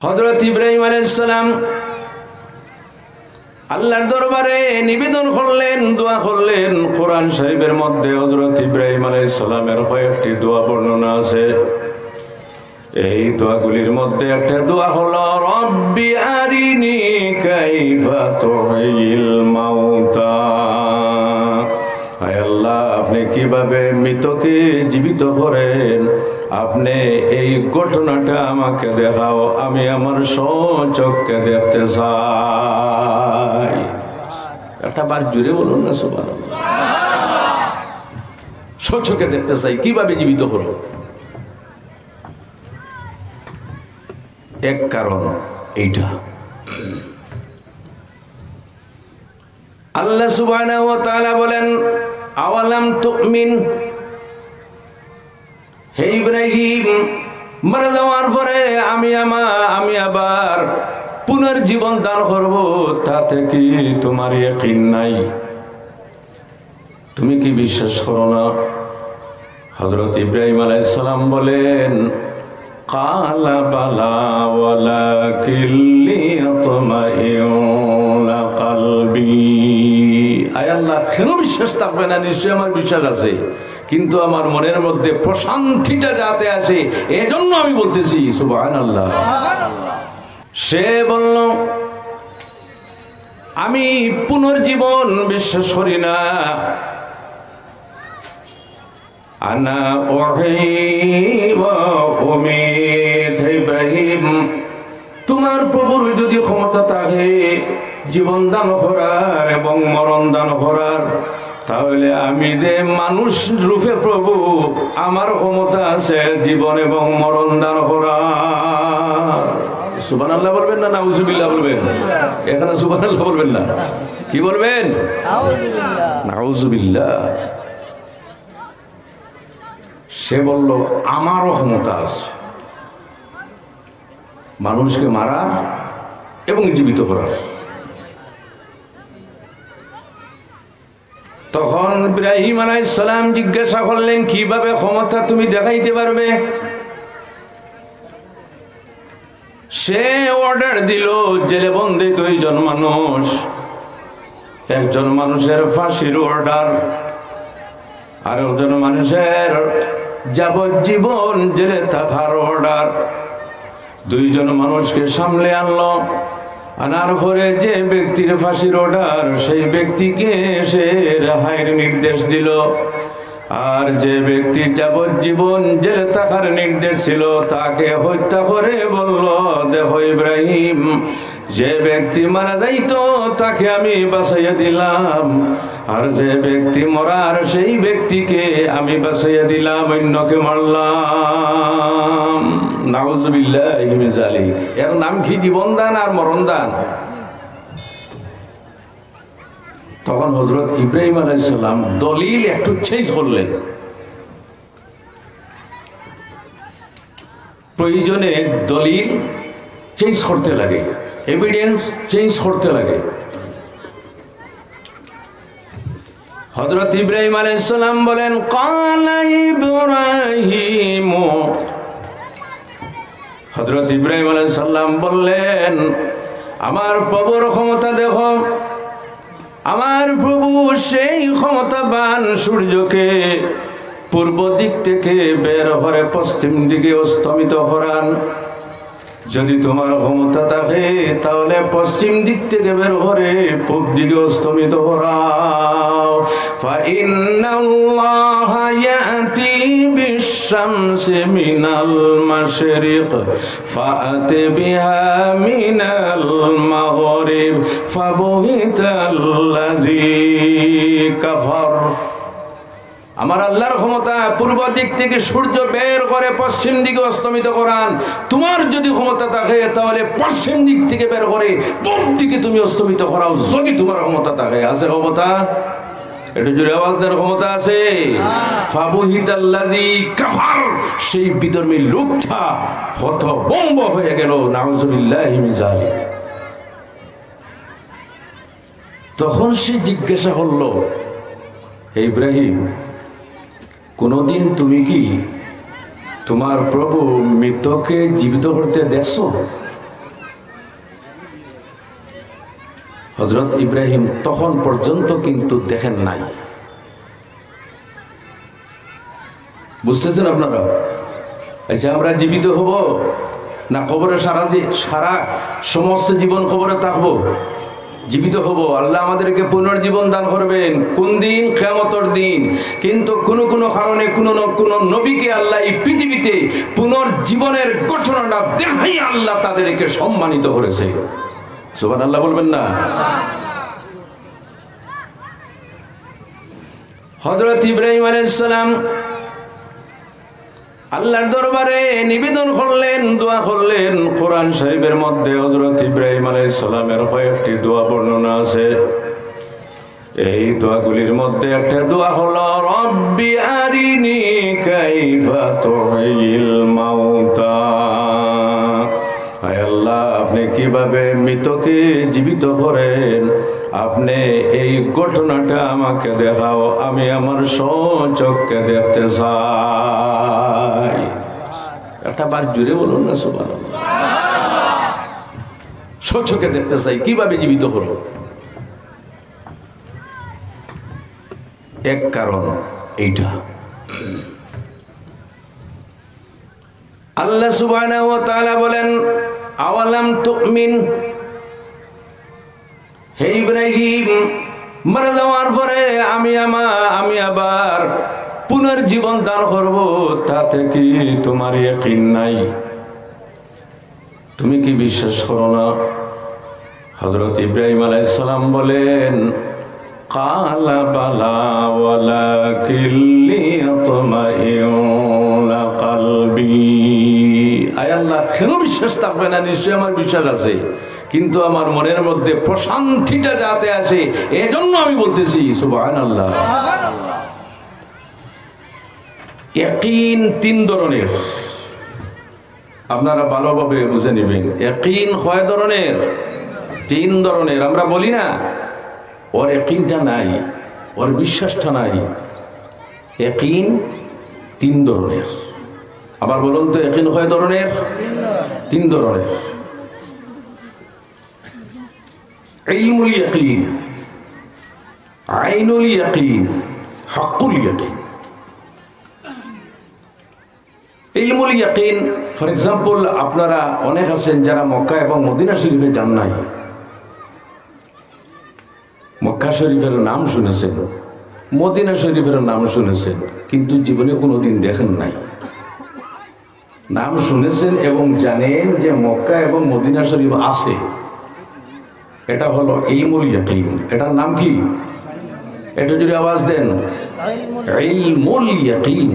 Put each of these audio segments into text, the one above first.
হজরত ইব্রাহিম আলাইসালাম আল্লাহর দরবারে নিবেদন করলেন, দোয়া করলেন। কোরআন সাহেবের মধ্যে হজরত ইব্রাহিম আলাইসালামের কয়েকটি দোয়া বর্ণনা আছে। এই দোয়াগুলির মধ্যে একটা দোয়া হলো, রব্বি আরিনি কাইফা তুহিল মাউতা। আল্লাহ, আপনি কীভাবে মৃতকে জীবিত করেন? আপনি এই ঘটনাটা আমাকে দেখাও, আমি আমার সচককে দেখতে চাই। একটা বার জুড়ে বলুন না সবার সচকে দেখতে চাই, কীভাবে জীবিত করো এক কারণ এইটা। আল্লাহ তাআলা বলেন, আওয়ালাম তুমিন হে ইব্রাহিম, মারা যাওয়ার পরে আমি আমা, আমি আবার পুনর্জীবন দান করব, তাতে কি তোমার ইয়াকিন নাই? তুমি কি বিশ্বাস করো না? হজরত ইব্রাহিম আলাইহিস সালাম বলেন, কালা বালা ওয়ালা কিল্লি আতমাইউলা কালবি। আয় আল্লাহ, কেন বিশ্বাস থাকবে না? নিশ্চয়ই আমার বিশ্বাস আছে। কিন্তু আমার মনের মধ্যে প্রশান্তিটা যাতে আসে, এজন্য আমি বলতেছি সুবহান আল্লাহ সে বলল, আমি পুনর্জীবন বিশ্বাস করি না। আনা তোমার প্রভুর যদি ক্ষমতা থাকে, জীবন দান করার এবং মরণ দান করার তাহলে আমি যে মানুষ রূপে প্রভু আমার ক্ষমতা আছে জীবন এবং মরণ দান করার সুবান আল্লাহ বলবেন না নাউজুবিল্লাহ বলবেন? এখানে সুবান আল্লাহ বলবেন না। কি বলবেন? নাউজুবিল্লাহ। সে বলল আমারও ক্ষমতা আছে। মানুষকে মারা এবং জীবিত করার। তখন ইব্রাহিম আলাইসালাম জিজ্ঞাসা করলেন, কীভাবে ক্ষমতা তুমি দেখাইতে পারবে? সে অর্ডার দিল, জেলে বন্দি দুইজন মানুষ। একজন মানুষের ফাঁসির অর্ডার আর একজন মানুষের যাবজ্জীবন জেলে থাকার অর্ডার দুইজন মানুষকে সামলে আনলো। আনার পরে যে ব্যক্তির ফাঁসির অর্ডার সেই ব্যক্তিকে সে রেহাইয়ের নির্দেশ দিল। আর যে ব্যক্তি যাবজ্জীবন জেলে থাকার নির্দেশ ছিল, তাকে হত্যা করে বলল, দেখো ইব্রাহিম, যে ব্যক্তি মারা যাইতো তাকে আমি বাঁচাইয়া দিলাম। আর যে ব্যক্তি মরার, সেই ব্যক্তিকে আমি বাঁচাইয়া দিলাম, অন্যকে মারলাম। এর নাম কি? জীবন দান আর মরণ দান তখন হজরত ইব্রাহিম আলাইসাল্লাম দলিল একটু চেঞ্জ করলেন। প্রয়োজনে দলিল চেঞ্জ করতে লাগে। এভিডেন্স চেঞ্জ করতে লাগে। হজরত ইব্রাহিম আলাইসাল্লাম বলেন, কালা ইব্রাহিম হজরত ইব্রাহিম আলাইসাল্লাম বললেন, আমার প্রবর ক্ষমতা দেখো। আমার প্রভু সেই ক্ষমতাবান সূর্যকে পূর্ব দিক থেকে বের হরে পশ্চিম দিকে অস্তমিত করান। যদি তোমার ক্ষমতা থাকে তাহলে পশ্চিম দিক থেকে বের করে পূব দিকে অস্তমিত করাও فإن الله يأتي بالشمس من المشرق فأت بها من المغرب فبهت الذي كفر আমার আল্লাহর ক্ষমতা পূর্ব দিক থেকে সূর্য বের করে পশ্চিম দিকে অস্তমিত করান। তোমার যদি ক্ষমতা থাকে, তাহলে পশ্চিম দিক থেকে বের করে পূর্ব দিকে তুমি অস্তমিত করাও যদি তোমার ক্ষমতা থাকে। আছে ক্ষমতা? একটু জোরে আওয়াজ দেওয়ার ক্ষমতা আছে? ফাবুহিত আল্লাযী কাফার। সেই বিধর্মী লোকটা হতভম্ব হয়ে গেল। নাউজুবিল্লাহি মিন জালিক তখন সে জিজ্ঞাসা করল ইব্রাহিম কোনোদিন তুমি কি তোমার প্রভু মৃতকে জীবিত করতে দেখছ? হজরত ইব্রাহিম তখন পর্যন্ত কিন্তু দেখেন নাই। বুঝতেছেন আপনারা? আচ্ছা আমরা জীবিত হব, না খবরে সারা সারা সমস্ত জীবন খবরে থাকব? জীবিত হব, আল্লাহ আমাদেরকে পুনর্জীবন দান করবেন। কোন দিন? কেমতর দিন। কিন্তু কোনো কোনো কারণে কোনো কোনো নবীকে আল্লাহ এই পৃথিবীতে পুনর্জীবনের ঘটনাটা দেখাই আল্লাহ তাদেরকে সম্মানিত করেছে। সুবান আল্লাহ বলবেন না? হজরত ইব্রাহিম আলাইসালাম আল্লাহর দরবারে নিবেদন করলেন, দোয়া করলেন। কোরআন শরীফের মধ্যে হজরত ইব্রাহিম আলাইহিস সালামের কয়েকটি দোয়া বর্ণনা আছে। এই দোয়াগুলির মধ্যে একটা দোয়া হলো, রব্বি আরিনি কাইফা তুহিল মাউতা। হায় আল্লাহ, আপনি কীভাবে মৃতকে জীবিত করেন? আপনি এই ঘটনাটা আমাকে দেখাও, আমি আমার সচককে দেখতে চাই। একটা বার জুড়ে বলুন না সুবান সচকে দেখতে চাই, কীভাবে জীবিত করো এক কারণ এইটা। আল্লাহ তাআলা বলেন, আওয়ালাম তুমিন হে ইব্রাহিম, মারা যাওয়ার পরে আমি আমা, আমি আবার পুনর্জীবন দান করব, তাতে কি তোমার ইয়াকিন নাই? তুমি কি বিশ্বাস করো না? হজরত ইব্রাহিম আলাইহিস সালাম বলেন, কালা বালা ওয়ালা কিল্লি আতমাইউলা কালবি। আয় আল্লাহ, কেন বিশ্বাস থাকবে না? নিশ্চয়ই আমার বিশ্বাস আছে। কিন্তু আমার মনের মধ্যে প্রশান্তিটা যাতে আসে, এজন্য আমি বলতেছি, সুবহানাল্লাহ। ইয়াকিন তিন ধরনের। আপনারা ভালোভাবে বুঝে নেবেন। ইয়াকিন কয় ধরনের? তিন ধরনের। আমরা বলি না, ওর ইয়াকিনটা নাই, ওর বিশ্বাসটা নাই। ইয়াকিন তিন ধরনের। আবার বলুন তো, ইয়াকিন কয় ধরনের? তিন ধরনের। ইলমুল ইয়াকিন আইনুল ইয়াকিন হাক্কুল ইয়াকিন ইলমুল ইয়াকিন ফর এক্সাম্পল আপনারা অনেক আছেন যারা মক্কা এবং মদিনা শরীফে যান নাই। মক্কা শরীফের নাম শুনেছেন, মদিনা শরীফের নাম শুনেছেন, কিন্তু জীবনে কোনোদিন দেখেন নাই। নাম শুনেছেন এবং জানেন যে মক্কা এবং মদিনা শরীফ আছে। এটা হলো ইলমুল ইয়াকিন এটার নাম কি? এটা যদি আওয়াজ দেন। ইলমুল ইয়াকিন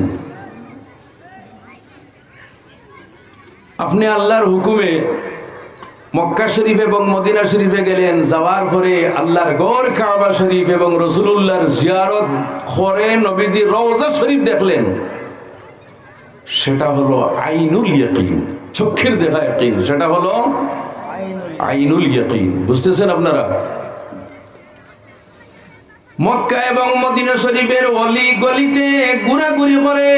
আপনি আল্লাহর হুকুমে মক্কা শরীফ এবং মদিনা শরীফে গেলেন, যাওয়ার পরে আল্লাহর গড় কাবা শরীফ এবং রসুলুল্লাহর জিয়ারত করে নবীজি রওজা শরীফ দেখলেন। সেটা হলো আইনুল ইয়াকিন, চক্ষের দেখা ইয়াকিন। সেটা হলো আইনুল ইয়াকিন, বুঝতেছেন আপনারা? মক্কা এবং মদিনা শরীফের অলি গলিতে ঘোরাঘুরি করে।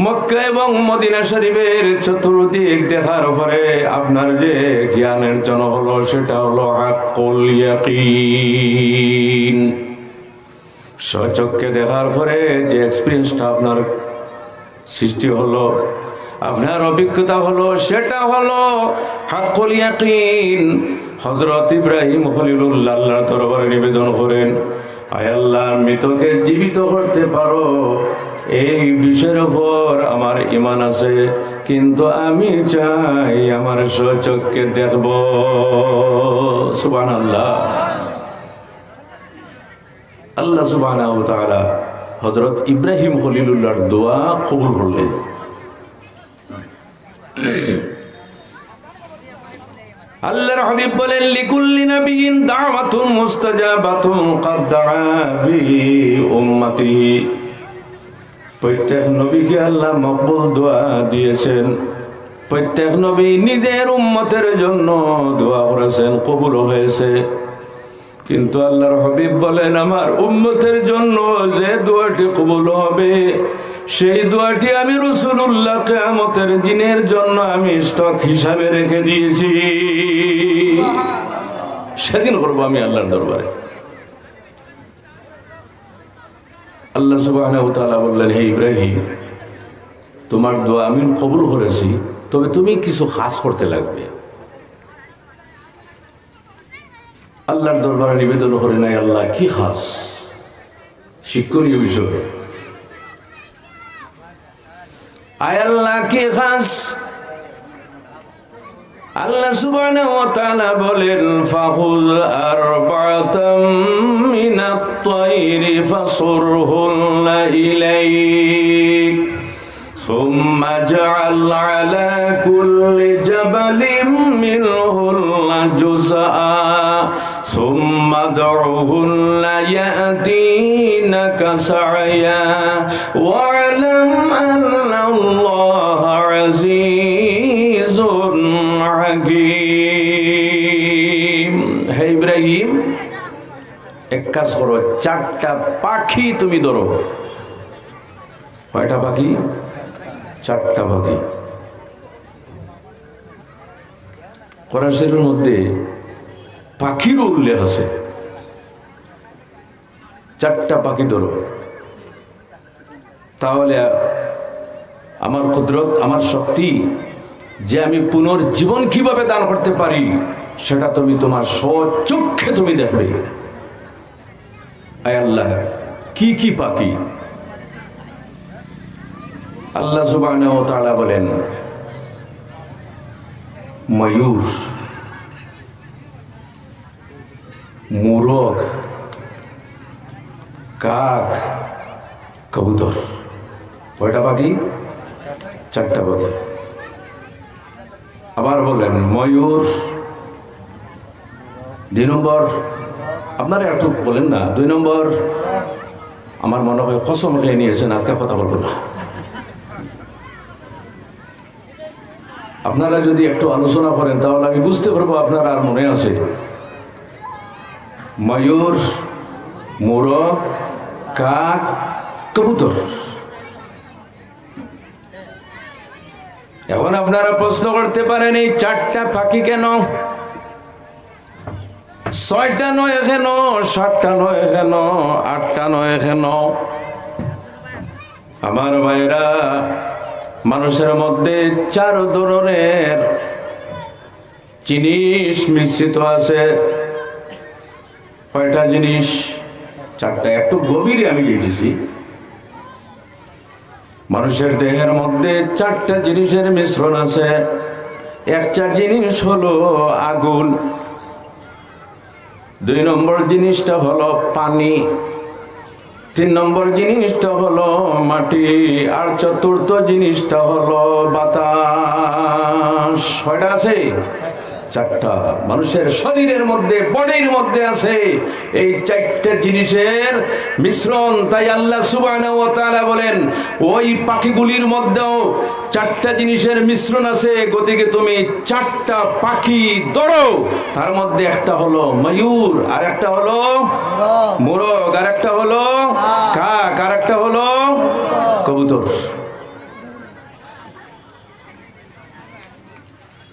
মক্কা এবং মদিনা শরীফের চতুর্দিক দেখার পরে আপনার যে জ্ঞানের জন হলো, সেটা হলো হাক্কুল ইয়াকিন। সচক্ষে দেখার পরে যে এক্সপিরিয়েন্সটা আপনার সৃষ্টি হলো আপনার অভিজ্ঞতা হলো, সেটা হলো হাক্কুল ইয়াকিন। হযরত ইব্রাহিম খলিলুল্লাহ আল্লাহর দরবারে নিবেদন করেন, আয় আল্লাহ, মৃতকে জীবিত করতে পারো। এই বিষয়ের উপর আমার ইমান আছে, কিন্তু আমি চাই আমার সচক্ষে দেখব। সুবহানাল্লাহ। আল্লাহ ওয়া তাআলা হযরত ইব্রাহিম খলিলুল্লাহর দোয়া কবুল করলেন। আল্লাহর হাবিব বলেন, লিকুল্লি নবিয়িন দাওয়াতুন মুস্তাজাবাতুন ক্বাদ দাআ ফি উম্মতিহি প্রত্যেক নবীকে আল্লাহ মকবুল দোয়া দিয়েছেন। প্রত্যেক নবী নিজের উম্মতের জন্য দোয়া করেছেন, কবুল হয়েছে। কিন্তু আল্লাহর হাবিব বলেন, আমার উম্মতের জন্য যে দোয়াটি কবুল হবে সেই দোয়াটি আমি রসুল্লাহ কেমতের দিনের জন্য আমি স্টক হিসাবে রেখে দিয়েছি। সেদিন করব আমি আল্লাহর দরবারে। আল্লাহ সুবাহ বললেন, হে ইব্রাহিম, তোমার দোয়া আমি কবুল করেছি, তবে তুমি কিছু হাস করতে লাগবে। আল্লাহর দরবারে নিবেদন করে নাই আল্লাহ, কি হাস শিক্ষণীয় বিষয়। আয় আল্লাহ কি খাস? আল্লাহ সুবহানাহু ওয়া তাআলা বলেন ফাখুজ আরবাতাম মিনাত তায়রি ফাসুরহুন্না ইলাইক সুম্মা জাআল আলা কুল্লি জাবালিম মিনহুন্না জুজআ সুম্মা দুহুন্না ইয়াতিনাকা সাআয়া, ওয়া আলাম আন্না الله عزيز حكيم হে ইব্রাহিম এক কাজ করো চারটা পাখি তুমি ধরো কয়টা পাখি চারটা পাখি কোরআন শরীফের মধ্যে পাখিরও উল্লেখ আছে চারটা পাখি ধরো তাহলে আমার কুদরত, আমার শক্তি যে আমি পুনর্জীবন কীভাবে দান করতে পারি, সেটা তুমি তোমার স্বচক্ষে তুমি দেখবে। আয় আল্লাহ, কি কি পাখি? আল্লাহ তাআলা বলেন, ময়ূর, মোরগ, কাক, কবুতর। কয়টা পাখি? চারটা পাখি আবার বলেন, ময়ূর, দুই নম্বর, আপনারা একটু বলেন না, দুই নম্বর, আমার মনে হয় কসম খেয়ে নিয়েছেন, আজকে কথা বলব না। আপনারা যদি একটু আলোচনা করেন, তাহলে আমি বুঝতে পারব আপনার আর মনে আছে। ময়ূর, মোরগ, কাক, কবুতর। এখন আপনারা প্রশ্ন করতে পারেন, এই চারটা পাখি কেন? ছয়টা নয় কেন? সাতটা নয় কেন? আটটা নয় কেন? আমার ভাইরা মানুষের মধ্যে চার ধরনের জিনিস মিশ্রিত আছে। কয়টা জিনিস? চারটা, একটু গভীরে আমি যেতেছি মানুষের দেহের মধ্যে চারটা জিনিসের মিশ্রণ আছে। একটা জিনিস হলো আগুন। দুই নম্বর জিনিসটা হলো পানি। তিন নম্বর জিনিসটা হলো মাটি। আর চতুর্থ জিনিসটা হলো বাতাস। ছয়টা আছে? চারটা মানুষের শরীরের মধ্যে বডির মধ্যে আছে এই চারটে জিনিসের মিশ্রণ। তাই আল্লাহ তাআলা বলেন ওই পাখিগুলির মধ্যেও চারটা জিনিসের মিশ্রণ আছে। গতিকে তুমি চারটা পাখি ধরো। তার মধ্যে একটা হলো ময়ূর আর একটা হলো মোরগ আর একটা হলো কাক আর একটা হলো কবুতর।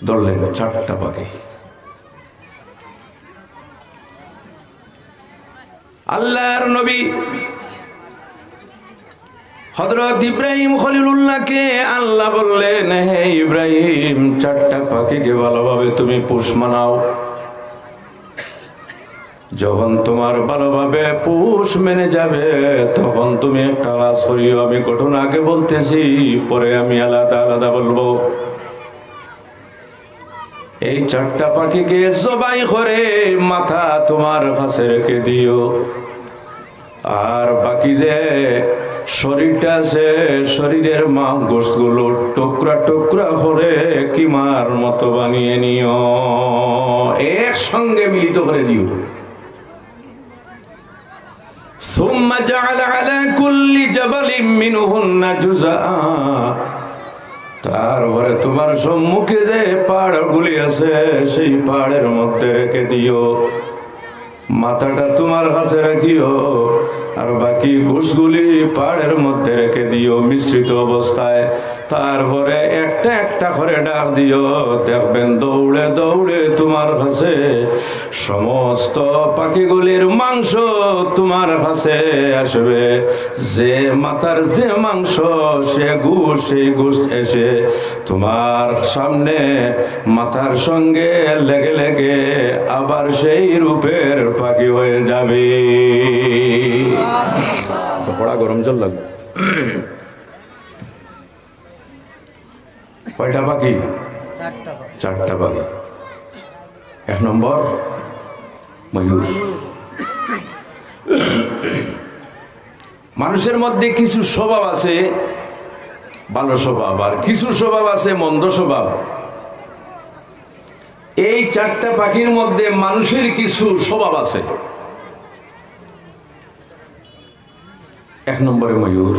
ধরলেন চারটা পাখি আল্লাহর নবী হজরত ইব্রাহিম খলিলুল্লাহকে আল্লাহ বললেন, হে ইব্রাহিম, চারটা পাখিকে ভালোভাবে তুমি পুষ মানাও। যখন তোমার ভালোভাবে পুষ মেনে যাবে, তখন তুমি একটা আমি ঘটনাকে বলতেছি, পরে আমি আলাদা আলাদা বলব। এই চারটা পাখিকে জবাই করে মাথা তোমার কাছে রেখে দিও আর বাকিদের শরীরটা আছে শরীরের মা গোস্তগুলো টুকরা টুকরা করে কিমার মতো বানিয়ে নিও একসঙ্গে মিলিত করে দিও ثم جعل على كل جبل منهن جزءا তারপরে তোমার সম্মুখে যে পাহাড়গুলি আছে, সেই পাহাড়ের মধ্যে রেখে দিও। মাথাটা তোমার কাছে রাখিও, আর বাকি ঘুষগুলি পাহাড়ের মধ্যে রেখে দিও মিশ্রিত অবস্থায়। তারপরে একটা একটা করে ডাক দিও। দেখবেন দৌড়ে দৌড়ে তোমার কাছে সমস্ত পাখিগুলির মাংস তোমার কাছে আসবে। যে মাথার যে মাংস, সে গুষ সেই গুস এসে তোমার সামনে মাথার সঙ্গে লেগে লেগে আবার সেই রূপের পাখি হয়ে যাবে। পড়া গরম জল লাগবে। কয়টা পাখি চারটা পাখি এক নম্বর ময়ূর। মানুষের মধ্যে কিছু স্বভাব আছে ভালো স্বভাব আর কিছু স্বভাব আছে মন্দ স্বভাব। এই চারটা পাখির মধ্যে মানুষের কিছু স্বভাব আছে। এক নম্বরে ময়ূর।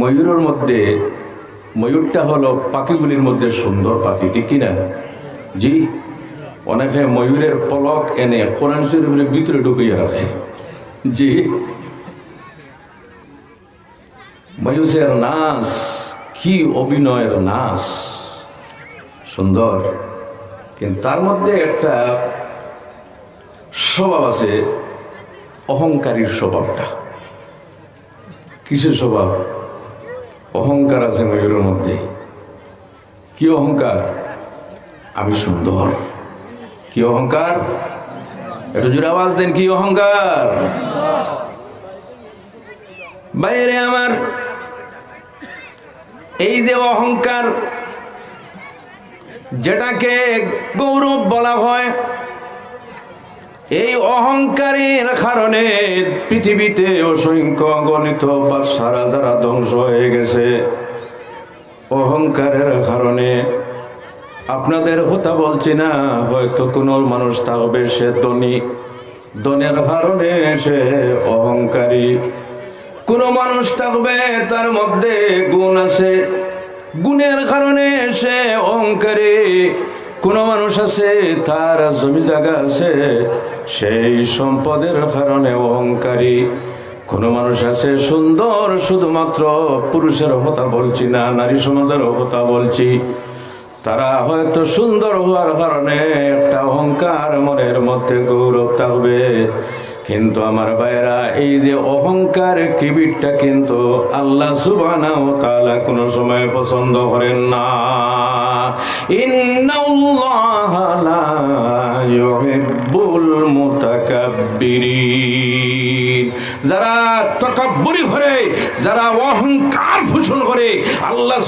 ময়ূরের মধ্যে ময়ূরটা হলো পাখিগুলির মধ্যে সুন্দর পাখি, ঠিক কিনা? জি, অনেকে ময়ূরের পলক এনে কোরআন শরীফের ভিতরে ঢুকিয়ে রাখে। জি ময়ূরের নাচ, কি অভিনয়ের নাচ। সুন্দর। কিন্তু তার মধ্যে একটা স্বভাব আছে, অহংকারীর স্বভাবটা। কিসের স্বভাব? অহংকার আছে ময়ূরের মধ্যে। কি অহংকার? আমি সুন্দর। কি অহংকার? একটু জোরে আওয়াজ দেন, কি অহংকার? বাইরে আমার এই যে অহংকার, যেটাকে গৌরব বলা হয় এই অহংকারের কারণে পৃথিবীতে অসংখ্য গণিত বা সারা যারা ধ্বংস হয়ে গেছে। অহংকারের কারণে আপনাদের কথা বলছি না, হয়তো কোনো মানুষ থাকবে সে ধনী। ধনের কারণে সে অহংকারী। কোন মানুষ থাকবে তার মধ্যে গুণ আছে। গুণের কারণে সে অহংকারী। কোন মানুষ আছে, তার জমি জায়গা আছে, সেই সম্পদের কারণে অহংকারী। কোন মানুষ আছে, সুন্দর, শুধুমাত্র পুরুষের হতা বলছি না, নারী সমাজের হতা বলছি। তারা হয়তো সুন্দর হওয়ার কারণে একটা অহংকার মনের মধ্যে গৌরব থাকবে কিন্তু আমার ভাইরা এই যে অহংকার কিবিরটা কিন্তু আল্লাহ সুবহানাহু ওয়া তাআলা কোনো সময় পছন্দ করেন না। যারা যারা অহংকার করে, আল্লাহ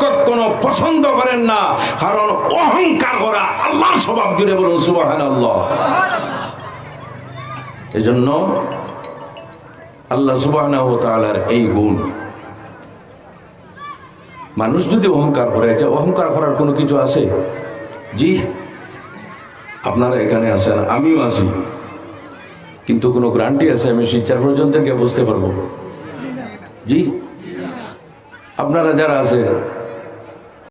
কখনো পছন্দ করেন না। কারণ অহংকার করা আল্লাহ স্বভাব জুড়ে বলুন সুবহানাল্লাহ। এজন্য আল্লাহ তাআলার এই গুণ। মানুষ যদি অহংকার করে, যে অহংকার করার কোনো কিছু আছে? জি, আপনারা এখানে আছেন, আমিও আছি। কিন্তু কোনো গ্রান্টি আছে, আমি শিক্ষার পর্যন্ত বুঝতে পারব। জি, আপনারা যারা আছেন